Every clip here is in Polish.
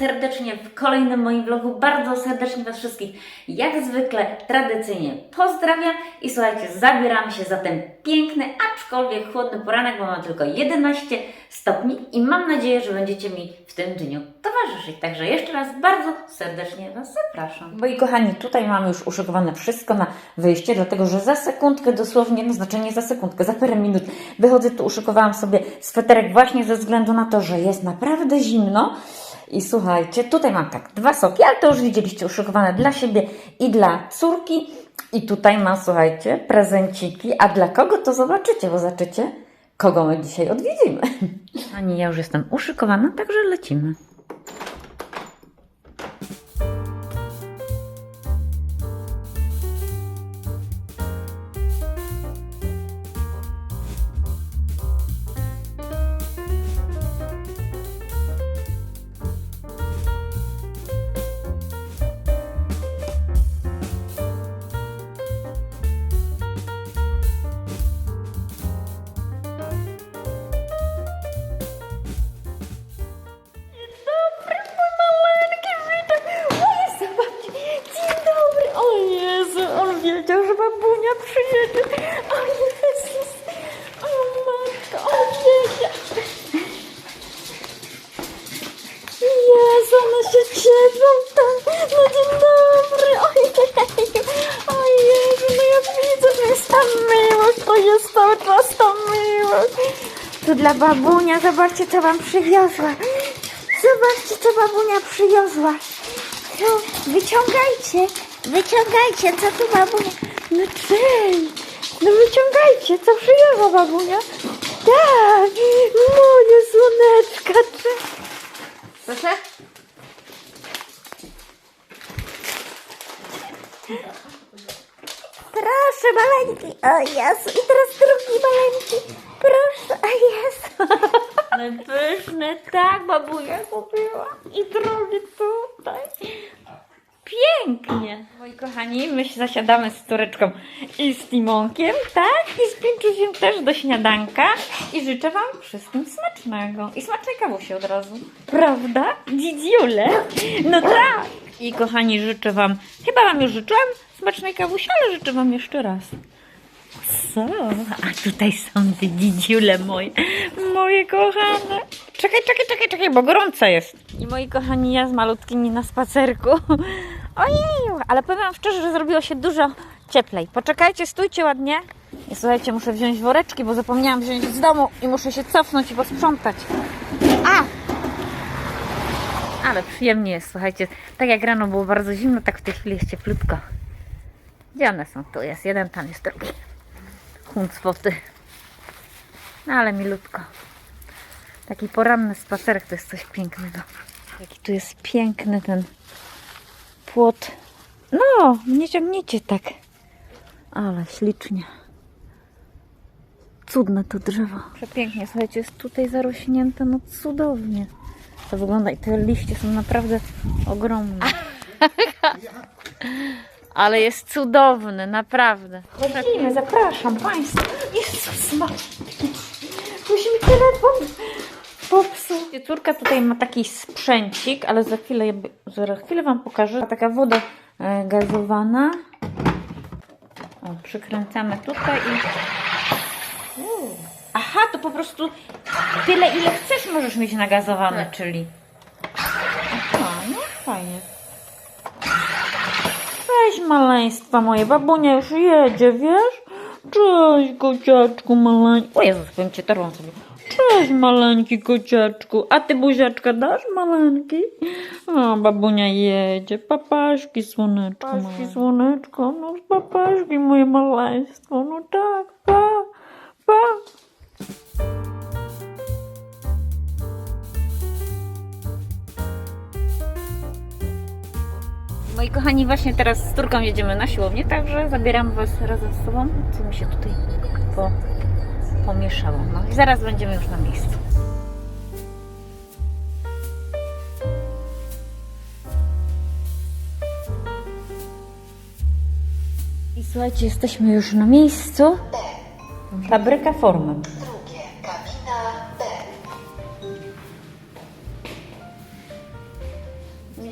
serdecznie w kolejnym moim vlogu. Bardzo serdecznie Was wszystkich, jak zwykle, tradycyjnie pozdrawiam i słuchajcie, zabieramy się za ten piękny, aczkolwiek chłodny poranek, bo mam tylko 11 stopni i mam nadzieję, że będziecie mi w tym dniu towarzyszyć. Także jeszcze raz bardzo serdecznie Was zapraszam. Moi kochani, tutaj mamy już uszykowane wszystko na wyjście, dlatego że za sekundkę dosłownie, no znaczy nie za sekundkę, za parę minut wychodzę tu, uszykowałam sobie sweterek właśnie ze względu na to, że jest naprawdę zimno. I słuchajcie, tutaj mam tak dwa soki, ale to już widzieliście uszykowane dla siebie i dla córki. I tutaj mam, słuchajcie, prezenciki. A dla kogo to zobaczycie, bo zobaczycie, kogo my dzisiaj odwiedzimy. Ani ja już jestem uszykowana, także lecimy. Dla babunia, zobaczcie, co wam przywiozła. Zobaczcie, co babunia przywiozła. Wyciągajcie, wyciągajcie, co tu babunia. No cześć, no wyciągajcie, co przywiozła babunia. Tak, moje słoneczka, cześć. Proszę? Proszę, maleńki. O Jezu, i teraz drugi maleńki. Proszę, o Jezu. Ale pyszne, tak, babunia kupiła. I drugi tutaj. Pięknie. Moi kochani, my się zasiadamy z Tureczką i z Timonkiem, tak? I z Pińczusiem też do śniadanka. I życzę Wam wszystkim smacznego. I smacznej kawusi od razu. Prawda? Dzidziule? No tak. I kochani, życzę Wam, chyba Wam już życzyłam smacznej kawusi, ale życzę Wam jeszcze raz. Co? A tutaj są dzidziule moje. Moje kochane. Czekaj, czekaj, czekaj, czekaj, bo gorąco jest. I moi kochani, ja z malutkimi na spacerku. Ojeju, ale powiem wam szczerze, że zrobiło się dużo cieplej. Poczekajcie, stójcie ładnie. I słuchajcie, muszę wziąć woreczki, bo zapomniałam wziąć z domu i muszę się cofnąć i posprzątać. A! Ale przyjemnie jest, słuchajcie. Tak jak rano było bardzo zimno, tak w tej chwili jest cieplutko. Gdzie one są? Tu jest jeden, tam jest drugi. Huncwoty. No ale milutko. Taki poranny spacerek to jest coś pięknego. Jaki tu jest piękny ten płot. No, nie ciągniecie tak. Ale ślicznie. Cudne to drzewo. Przepięknie, słuchajcie, jest tutaj zarośnięte, no cudownie. To wygląda i te liście są naprawdę ogromne. Ale jest cudowny, naprawdę. Chodzimy, zapraszam Państwa. Jezus Maria. Musimy telefon popsuł. Córka tutaj ma taki sprzęcik, ale za chwilę, za chwilę Wam pokażę. Taka woda e, gazowana. O, przykręcamy tutaj i... Aha, to po prostu tyle ile chcesz możesz mieć nagazowane, czyli... Aha, no fajnie. Cześć maleństwa moje, babunia już jedzie, wiesz? Cześć kociaczku maleńki. O Jezus, powiem cię, torwam sobie. Cześć maleńki kociaczku. A ty buziaczka dasz maleńki? O, babunia jedzie. Papaszki słoneczko. Papaszki słoneczko. No papaszki moje maleństwo. No tak, pa, pa. Moi kochani, właśnie teraz z Turką jedziemy na siłownię, także zabieram Was razem z sobą, co mi się tutaj po, pomieszało. No i zaraz będziemy już na miejscu. I słuchajcie, jesteśmy już na miejscu. Fabryka formy. Drugie, kabina B.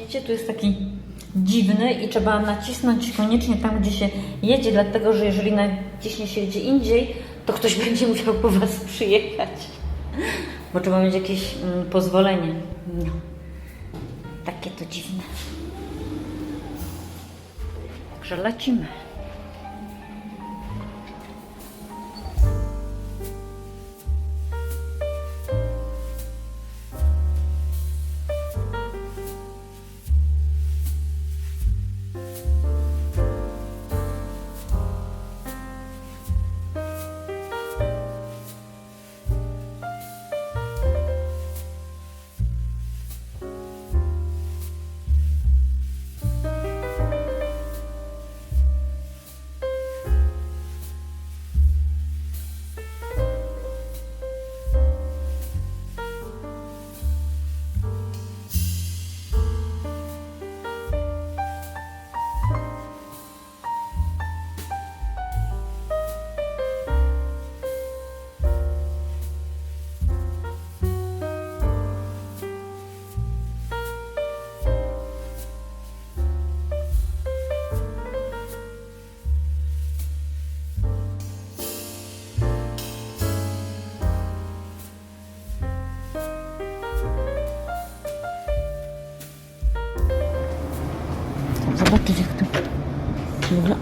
widzicie, tu jest taki trzeba nacisnąć koniecznie tam, gdzie się jedzie, dlatego że jeżeli naciśnie się gdzie indziej, to ktoś będzie musiał po Was przyjechać. Bo trzeba mieć jakieś mm, pozwolenie. No. Takie to dziwne. Także lecimy.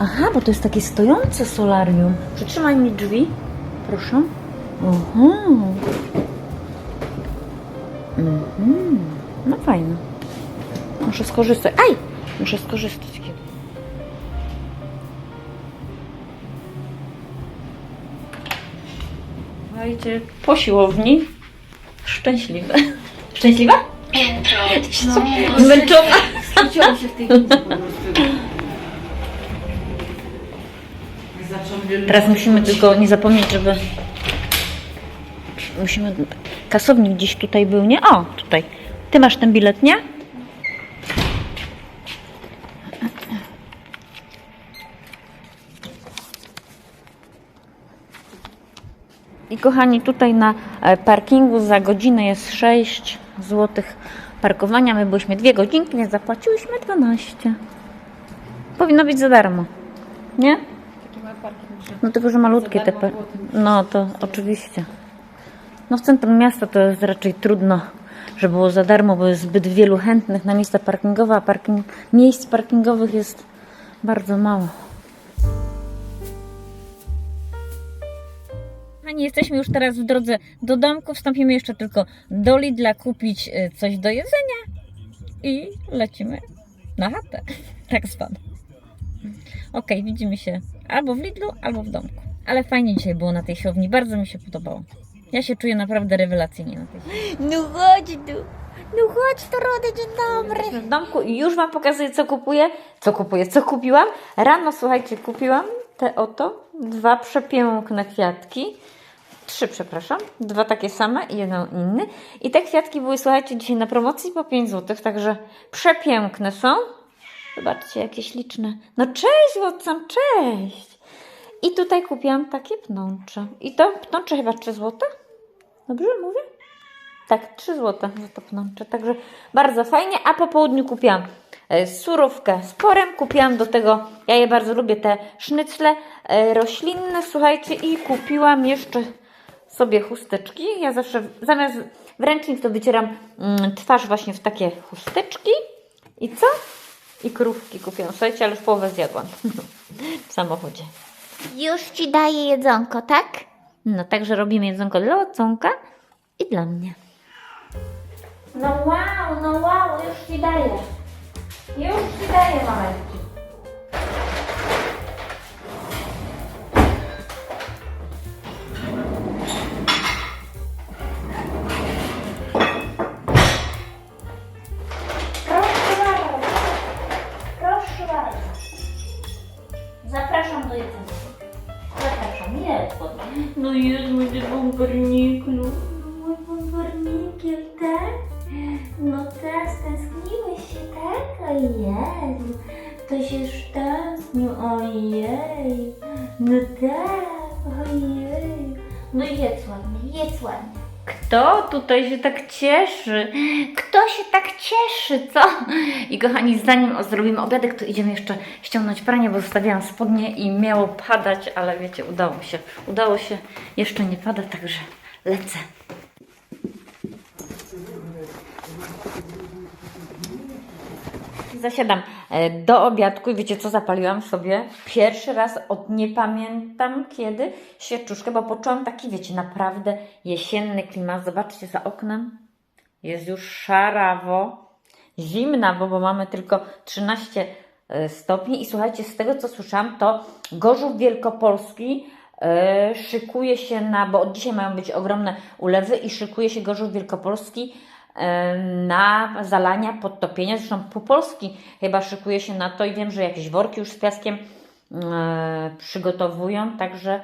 Aha, bo to jest takie stojące solarium. Przytrzymaj mi drzwi, proszę. Aha. Mhm. No fajne. Muszę skorzystać. Aj! Muszę skorzystać. Słuchajcie, po siłowni. Szczęśliwe. Szczęśliwa? Zmęczona. Chciałam się w tej po prostu. Teraz musimy tylko nie zapomnieć, żeby. Musimy. Kasownik gdzieś tutaj był, nie? O, tutaj. Ty masz ten bilet, nie? I kochani, tutaj na e, parkingu za godzinę jest 6 zł parkowania. My byliśmy dwie godzinki, więc zapłaciłyśmy 12. Powinno być za darmo. Nie? Parking, że No tylko, że malutkie Za te... darmo pe- było tym No to oczywiście. No w centrum miasta to jest raczej trudno, że było za darmo, bo jest zbyt wielu chętnych na miejsca parkingowe, a parking... miejsc parkingowych jest bardzo mało. Kochani, jesteśmy już teraz w drodze do domku. Wstąpimy jeszcze tylko do Lidla kupić y, coś do jedzenia i lecimy na chatę. Tak zwane. Okej, widzimy się albo w Lidlu, albo w domku. Ale fajnie dzisiaj było na tej siłowni, bardzo mi się podobało. Ja się czuję naprawdę rewelacyjnie na tej siłowni. No chodź tu, no chodź tu Rody, dzień dobry. Jesteśmy w domku i już Wam pokazuję co kupuję. Co kupuję, co kupiłam. Rano, słuchajcie, kupiłam te oto dwa przepiękne kwiatki. Trzy, przepraszam. Dwa takie same i jeden inny. I te kwiatki były, słuchajcie, dzisiaj na promocji po 5 zł, także przepiękne są. Zobaczcie, jakie śliczne. No cześć, Watson, cześć! I tutaj kupiłam takie pnącze. I to pnącze chyba 3 zł? Dobrze mówię? Tak, 3 zł za to pnącze. Także bardzo fajnie. A po południu kupiłam e, surówkę z porem. Kupiłam do tego, ja je bardzo lubię, te sznycle e, roślinne, słuchajcie. I kupiłam jeszcze sobie chusteczki. Ja zawsze zamiast w ręcznik to wycieram mm, twarz właśnie w takie chusteczki. I co? I krówki kupiłam. Słuchajcie, ale już połowę zjadłam w samochodzie. Już ci daję jedzonko, tak? No także robimy jedzonko dla Watsonka i dla mnie. No wow, no wow, już ci daję. Już ci daję, maleńki. Zapraszam, jedz. No jest mój bąbarniklu. Mój pomornikiel, tak? No tak, stęskniłeś się, tak? Ojej, to się już tęsknił, ojej. No tak, ojej. No jedz ładnie, jedz ładnie. Kto tutaj się tak cieszy? Kto się tak cieszy, co? I kochani, zanim zrobimy obiadek, to idziemy jeszcze ściągnąć pranie, bo zostawiałam spodnie i miało padać, ale wiecie, udało się. Udało się, jeszcze nie pada, także lecę. Zasiadam e, do obiadku i wiecie co zapaliłam sobie? Pierwszy raz od nie pamiętam kiedy świeczuszkę, bo poczułam taki, wiecie, naprawdę jesienny klimat. Zobaczcie za oknem. Jest już szarawo, zimnawo, bo mamy tylko 13 e, stopni. I słuchajcie, z tego co słyszałam, to Gorzów Wielkopolski e, szykuje się na, bo od dzisiaj mają być ogromne ulewy i szykuje się Gorzów Wielkopolski na zalania, podtopienia. Zresztą po Polski chyba szykuje się na to i wiem, że jakieś worki już z piaskiem e, przygotowują, także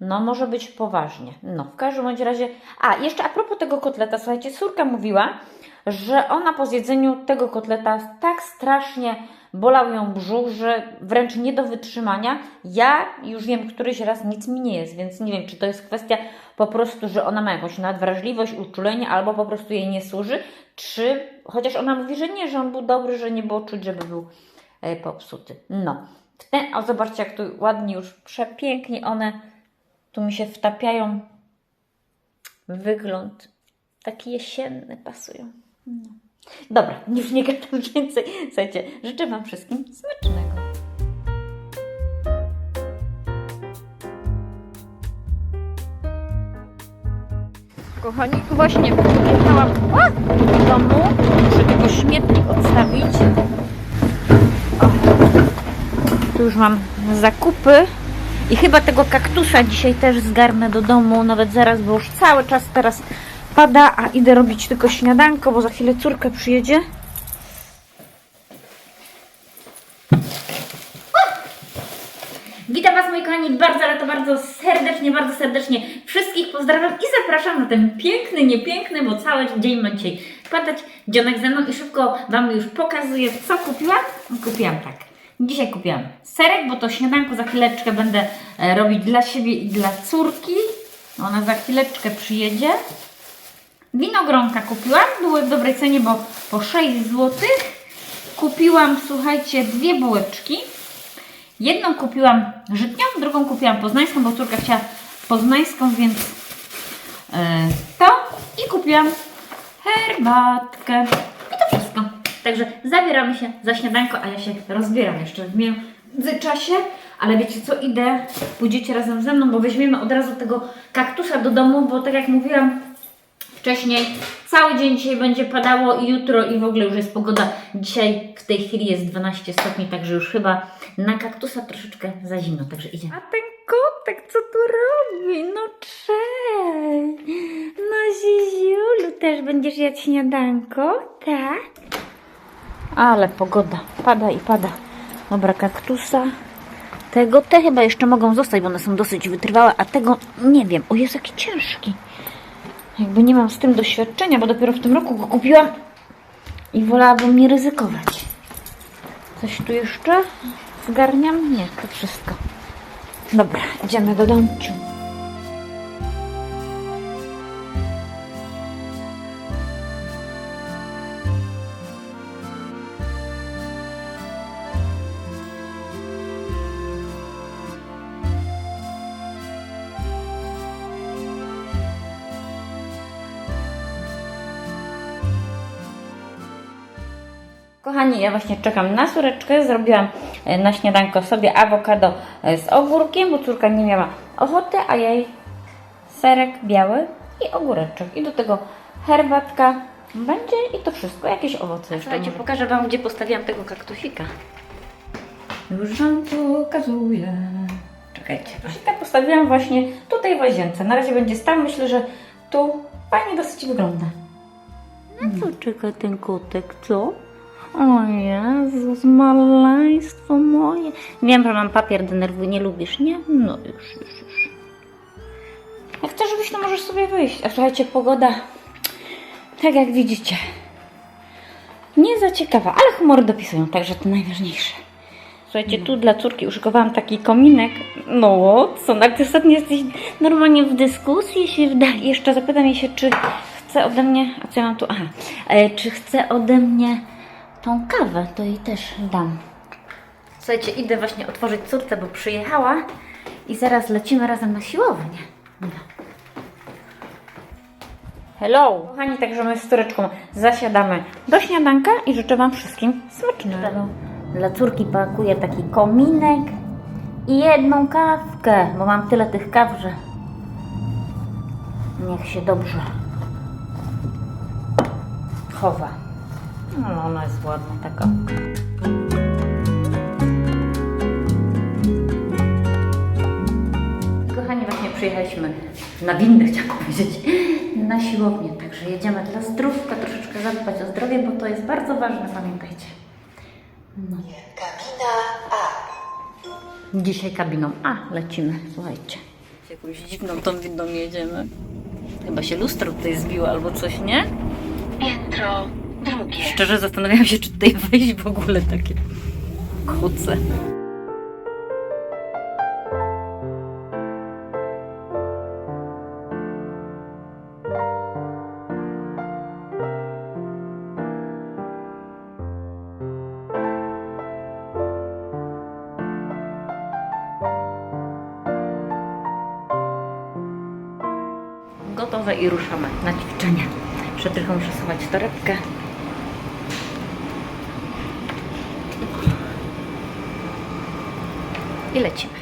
no może być poważnie. No, w każdym bądź razie. A, jeszcze a propos tego kotleta, słuchajcie, córka mówiła, że ona po zjedzeniu tego kotleta tak strasznie bolał ją brzuch, że wręcz nie do wytrzymania. Ja już wiem, któryś raz nic mi nie jest, więc nie wiem, czy to jest kwestia po prostu, że ona ma jakąś nadwrażliwość, uczulenie, albo po prostu jej nie służy, czy chociaż ona mówi, że nie, że on był dobry, że nie było czuć, żeby był e, popsuty. No. W ten, o, zobaczcie, jak tu ładnie już, przepięknie one tu mi się wtapiają wygląd. Taki jesienny pasują. No. Dobra, już nie gadam więcej. Słuchajcie, życzę Wam wszystkim smacznego. Kochani, właśnie przyjechałam do domu, muszę tylko śmietnik odstawić. Tu już mam zakupy i chyba tego kaktusa dzisiaj też zgarnę do domu, nawet zaraz, bo już cały czas teraz pada, a idę robić tylko śniadanko, bo za chwilę córka przyjedzie. Witam Was moi kochani bardzo, ale to bardzo serdecznie, bardzo serdecznie wszystkich pozdrawiam i zapraszam na ten piękny, niepiękny, bo cały dzień ma dzisiaj padać dzionek ze mną i szybko Wam już pokazuję co kupiłam. Kupiłam tak. Dzisiaj kupiłam serek, bo to śniadanko za chwileczkę będę e, robić dla siebie i dla córki. Ona za chwileczkę przyjedzie. Winogronka kupiłam, były w dobrej cenie, bo po 6 zł. Kupiłam, słuchajcie, dwie bułeczki. Jedną kupiłam żytnią, drugą kupiłam poznańską, bo córka chciała poznańską, więc e, to. I kupiłam herbatkę. I to wszystko. Także zabieramy się za śniadanko, a ja się rozbieram jeszcze w międzyczasie. Ale wiecie co, idę, pójdziecie razem ze mną, bo weźmiemy od razu tego kaktusa do domu, bo tak jak mówiłam, wcześniej. Cały dzień dzisiaj będzie padało i jutro i w ogóle już jest pogoda. Dzisiaj w tej chwili jest 12 stopni, także już chyba na kaktusa troszeczkę za zimno, także idziemy. A ten kotek co tu robi? No cześć! No Ziziulu, też będziesz jadł śniadanko? Tak? Ale pogoda, pada i pada. Dobra, kaktusa. Tego te chyba jeszcze mogą zostać, bo one są dosyć wytrwałe, a tego nie wiem. O, jest jaki ciężki. Jakby nie mam z tym doświadczenia, bo dopiero w tym roku go kupiłam i wolałabym nie ryzykować. Coś tu jeszcze zgarniam? Nie, to wszystko. Dobra, idziemy do domciu. Kochani, ja właśnie czekam na córeczkę. Zrobiłam e, na śniadanko sobie awokado e, z ogórkiem, bo córka nie miała ochoty, a jej serek biały i ogóreczek. I do tego herbatka będzie i to wszystko. Jakieś owoce jeszcze. Słuchajcie, pokażę Wam, gdzie postawiłam tego kaktusika. Już Wam pokazuję. Czekajcie. Kaktusika postawiłam właśnie tutaj w łazience. Na razie będzie stał. Myślę, że tu fajnie dosyć wygląda. Na co czeka ten kotek, co? O Jezus, maleństwo moje. Wiem, że mam papier, denerwuj, nie lubisz, nie? No już, już, już. Jak chcesz wyjść, to możesz sobie wyjść. A słuchajcie, pogoda, tak jak widzicie, nie za ciekawa, ale humory dopisują, także to najważniejsze. Słuchajcie, tu dla córki uszykowałam taki kominek. No, co, no, ty ostatnio jesteś normalnie w dyskusji się wda. Jeszcze zapytam jej się, czy chce ode mnie, a co ja mam tu, aha, e, czy chce ode mnie tą kawę, to jej też dam. Słuchajcie, idę właśnie otworzyć córce, bo przyjechała i zaraz lecimy razem na siłownię. Hello! Kochani, także my z córeczką zasiadamy do śniadanka i życzę Wam wszystkim smacznego. Dla córki pakuję taki kominek i jedną kawkę, bo mam tyle tych kaw, że niech się dobrze chowa. No, ona jest ładna taka. Kochani, właśnie przyjechaliśmy na windę, chciałam powiedzieć, na siłownię. Także jedziemy dla zdrówka, troszeczkę zadbać o zdrowie, bo to jest bardzo ważne, pamiętajcie. No. Kabina A. Dzisiaj kabiną A lecimy, słuchajcie. Jakąś dziwną tą windą jedziemy. Chyba się lustro tutaj zbiło albo coś, nie? Piętro drugie. Szczerze zastanawiam się, czy tutaj wejść w ogóle takie kuce. Gotowe i ruszamy na ćwiczenie. Jeszcze tylko muszę schować torebkę. I lecimy.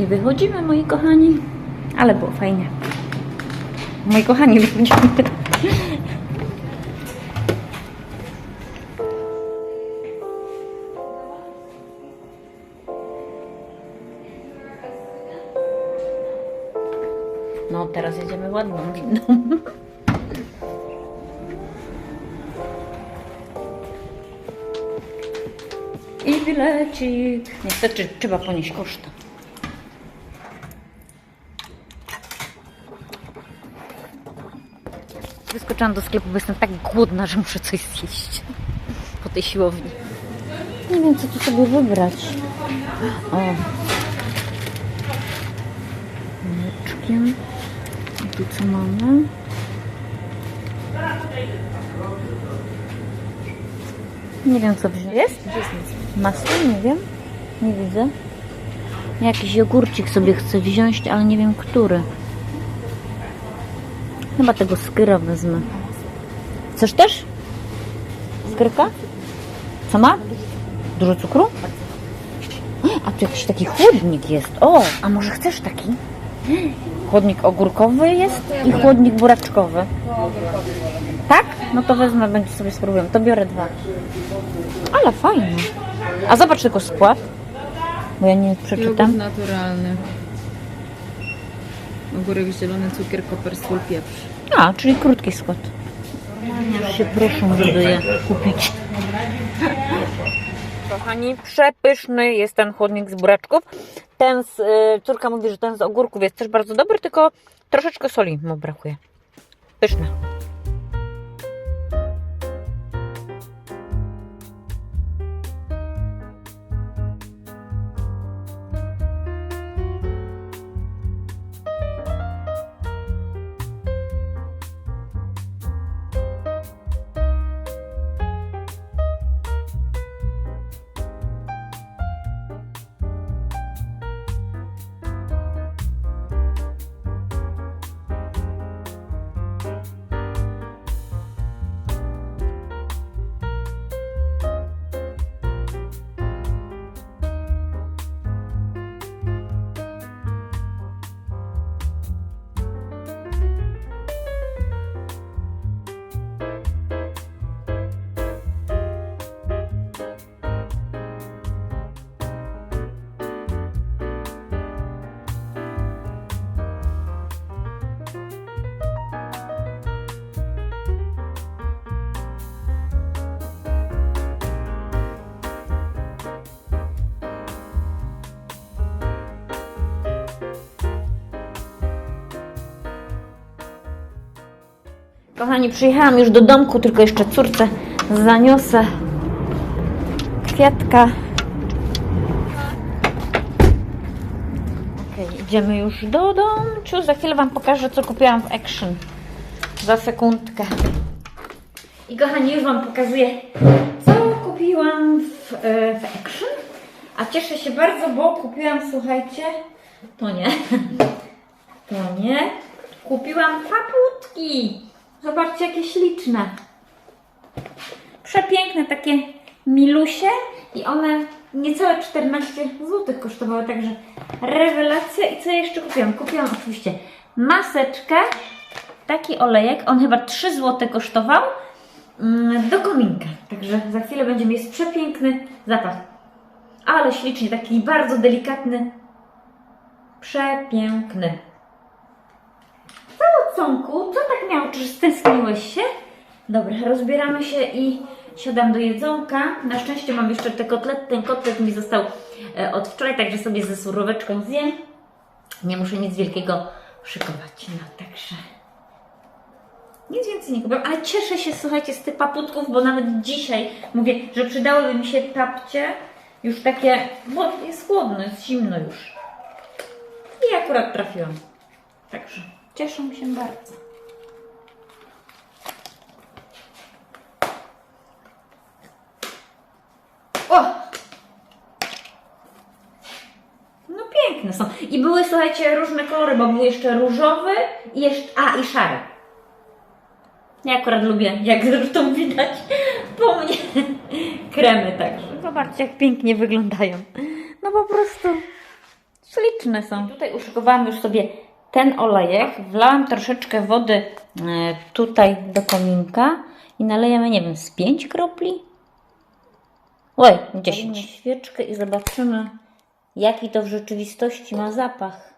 I wychodzimy, moi kochani. Ale było fajnie. Moi kochani, wychodzimy. No, teraz jedziemy ładną windą. I bilecik. Niestety trzeba ponieść koszty. Wyskoczyłam do sklepu, bo jestem tak głodna, że muszę coś zjeść po tej siłowni. Nie wiem, co tu sobie wybrać. O. Mleczkiem. A tu co mamy? Nie wiem, co wziąć. Jest? Masło? Nie wiem. Nie widzę. Jakiś jogurcik sobie chcę wziąć, ale nie wiem, który. Chyba tego skyra wezmę. Chcesz też? Skyrka? Co ma? Dużo cukru? A tu jakiś taki chłodnik jest. O, a może chcesz taki? Chłodnik ogórkowy jest i chłodnik buraczkowy. Tak? No to wezmę, będzie sobie spróbuję. To biorę dwa. Ale fajne. A zobacz tylko skład. Bo ja nie przeczytam. Jogurt naturalny. Ogórek zielony, cukier, koper, sól, pieprz. A, czyli krótki skład. Już się proszę, żeby je kupić. Kochani, przepyszny jest ten chłodnik z buraczków. Ten z, y, córka mówi, że ten z ogórków jest też bardzo dobry, tylko troszeczkę soli mu brakuje. Pyszny. Kochani, przyjechałam już do domku, tylko jeszcze córce zaniosę kwiatka. Okej, idziemy już do domciu. Za chwilę Wam pokażę, co kupiłam w Action. Za sekundkę. I kochani, już Wam pokazuję, co kupiłam w, e, w Action. A cieszę się bardzo, bo kupiłam, słuchajcie, to nie, to nie. Kupiłam paputki. Zobaczcie, jakie śliczne. Przepiękne takie milusie i one niecałe 14 zł kosztowały, także rewelacja. I co jeszcze kupiłam? Kupiłam oczywiście maseczkę, taki olejek, on chyba 3 zł kosztował mm, do kominka. Także za chwilę będzie mieć przepiękny zapach. Ale ślicznie, taki bardzo delikatny, przepiękny. Cąku, co tak miało? Czy stęskniłeś się? Dobra, rozbieramy się i siadam do jedzonka. Na szczęście mam jeszcze te kotlety. Ten kotlet mi został e, od wczoraj, także sobie ze suróweczką zjem. Nie muszę nic wielkiego szykować. No, także nic więcej nie kupiłam, ale cieszę się, słuchajcie, z tych paputków, bo nawet dzisiaj mówię, że przydałyby mi się papcie, już takie, bo jest chłodno, jest zimno już. I akurat trafiłam. Także cieszę się bardzo. O! No piękne są. I były, słuchajcie, różne kolory, bo był jeszcze różowy i jeszcze, a i szary. Ja akurat lubię, jak zresztą widać po mnie, kremy także. Zobaczcie, jak pięknie wyglądają. No po prostu śliczne są. Tutaj uszykowałam już sobie ten olejek. Wlałam troszeczkę wody e, tutaj do kominka i nalejemy, nie wiem, z 5 kropli? Oj, 10. świeczkę i zobaczymy, jaki to w rzeczywistości ma zapach.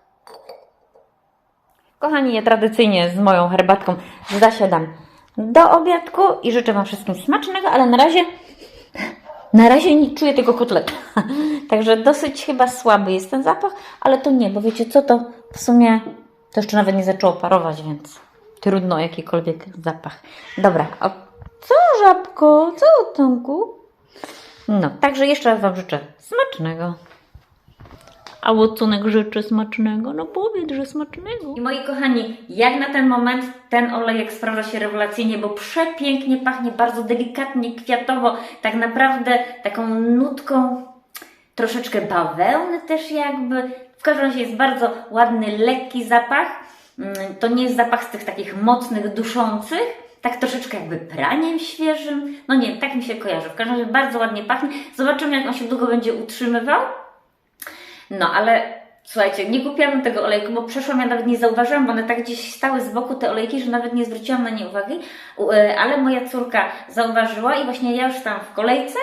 Kochani, ja tradycyjnie z moją herbatką zasiadam do obiadku i życzę Wam wszystkim smacznego, ale na razie na razie nie czuję tego kotleta. Także dosyć chyba słaby jest ten zapach, ale to nie, bo wiecie co, to w sumie to jeszcze nawet nie zaczęło parować, więc trudno jakikolwiek zapach. Dobra, a co żabko, co Tomku? No, także jeszcze raz Wam życzę smacznego. A łocunek życzy smacznego? No powiedz, że smacznego. I moi kochani, jak na ten moment ten olejek sprawdza się rewelacyjnie, bo przepięknie pachnie, bardzo delikatnie, kwiatowo, tak naprawdę taką nutką troszeczkę bawełny też jakby. W każdym razie jest bardzo ładny, lekki zapach. Mm, To nie jest zapach z tych takich mocnych, duszących, tak troszeczkę jakby praniem świeżym. No nie wiem, tak mi się kojarzy. W każdym razie bardzo ładnie pachnie. Zobaczymy, jak on się długo będzie utrzymywał. No, ale słuchajcie, nie kupiłam tego olejku, bo przeszłam, ja nawet nie zauważyłam, bo one tak gdzieś stały z boku, te olejki, że nawet nie zwróciłam na nie uwagi, e, ale moja córka zauważyła i właśnie ja już stałam w kolejce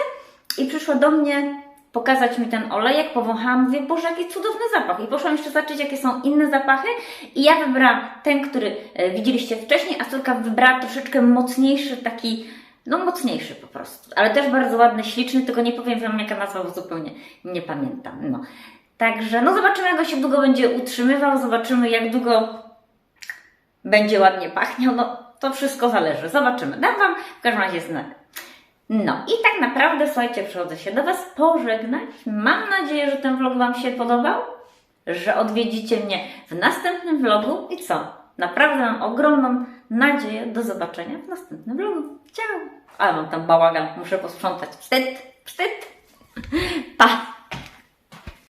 i przyszła do mnie pokazać mi ten olejek, powąchałam, mówię, Boże, jaki cudowny zapach. I poszłam jeszcze zobaczyć, jakie są inne zapachy i ja wybrałam ten, który e, widzieliście wcześniej, a córka wybrała troszeczkę mocniejszy, taki, no mocniejszy po prostu, ale też bardzo ładny, śliczny, tylko nie powiem Wam jaka nazwa, bo zupełnie nie pamiętam. No. Także no zobaczymy, jak on się długo będzie utrzymywał, zobaczymy, jak długo będzie ładnie pachniał. No to wszystko zależy. Zobaczymy. Dam Wam w każdym razie znak. No i tak naprawdę, słuchajcie, przychodzę się do Was pożegnać. Mam nadzieję, że ten vlog Wam się podobał, że odwiedzicie mnie w następnym vlogu i co? Naprawdę mam ogromną nadzieję do zobaczenia w następnym vlogu. Ciao! Ale mam tam bałagan, muszę posprzątać. Wstyd, wstyd!